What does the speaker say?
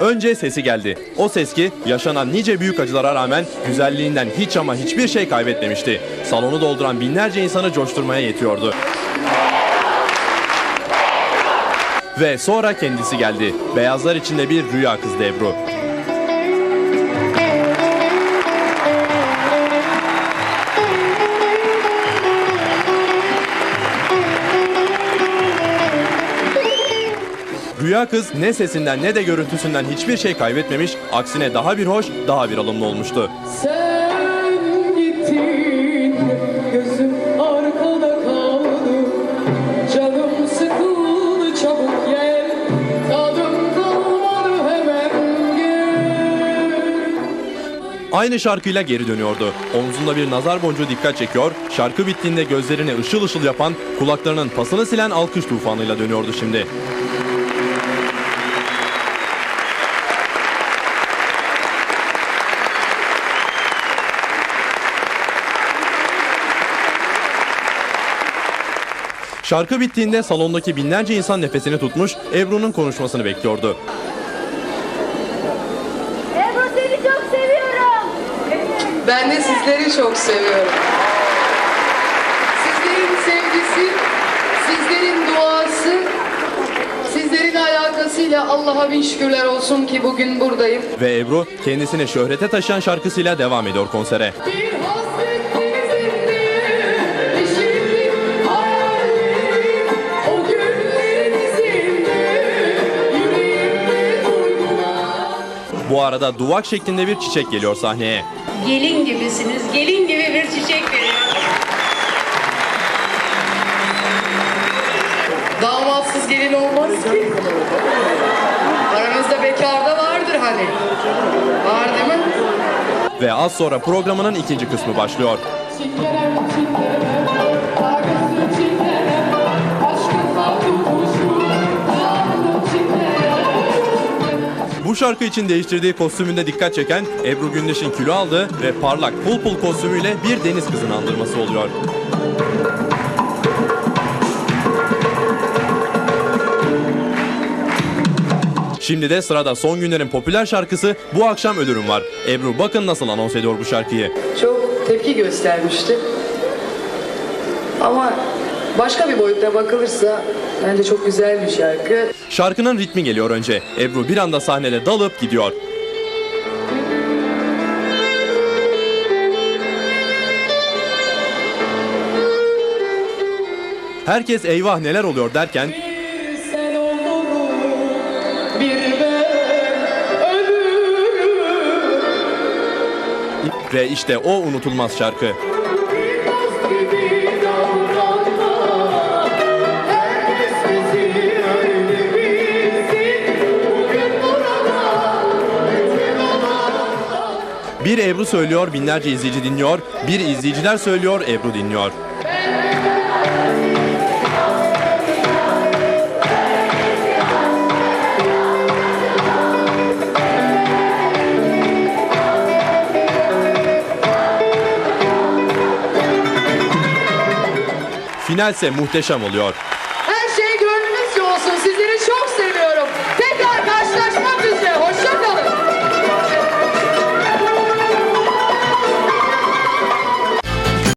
Önce sesi geldi. O ses ki yaşanan nice büyük acılara rağmen güzelliğinden hiç ama hiçbir şey kaybetmemişti. Salonu dolduran binlerce insanı coşturmaya yetiyordu. Ve sonra kendisi geldi. Beyazlar içinde bir rüya kızdı Ebru. Rüya kız ne sesinden ne de görüntüsünden hiçbir şey kaybetmemiş, aksine daha bir hoş, daha bir alımlı olmuştu. Sen gittin, gözüm arkada kaldı. Canım sıkıldı çabuk gel, tadım kalmadı hemen gel. Aynı şarkıyla geri dönüyordu. Omzunda bir nazar boncuğu dikkat çekiyor, şarkı bittiğinde gözlerini ışıl ışıl yapan, kulaklarının pasını silen alkış tufanıyla dönüyordu şimdi. Şarkı bittiğinde salondaki binlerce insan nefesini tutmuş, Ebru'nun konuşmasını bekliyordu. Ebru seni çok seviyorum. Ben de sizleri çok seviyorum. Sizlerin sevgisi, sizlerin duası, sizlerin alakasıyla Allah'a bin şükürler olsun ki bugün buradayım. Ve Ebru kendisini şöhrete taşıyan şarkısıyla devam ediyor konsere. Bir hasret Bu arada duvak şeklinde bir çiçek geliyor sahneye. Gelin gibisiniz. Gelin gibi bir çiçek veriyor. Damatsız gelin olmaz ki. Aranızda bekar da vardır hani. Var değil mi? Ve az sonra programının ikinci kısmı başlıyor. Çingenem çingenem, Bu şarkı için değiştirdiği kostümünde dikkat çeken Ebru Gündeş'in kilo aldığı ve parlak pul pul kostümüyle bir deniz kızını andırması oluyor. Şimdi de sırada son günlerin popüler şarkısı Bu Akşam Ölürüm var. Ebru bakın nasıl anons ediyor bu şarkıyı. Çok tepki göstermişti. Ama başka bir boyutta bakılırsa bence çok güzel bir şarkı. Şarkının ritmi geliyor önce. Ebru bir anda sahnede dalıp gidiyor. Herkes eyvah neler oluyor derken ve işte o unutulmaz şarkı. Bir Ebru söylüyor, binlerce izleyici dinliyor. Bir izleyiciler söylüyor, Ebru dinliyor. Finalse muhteşem oluyor.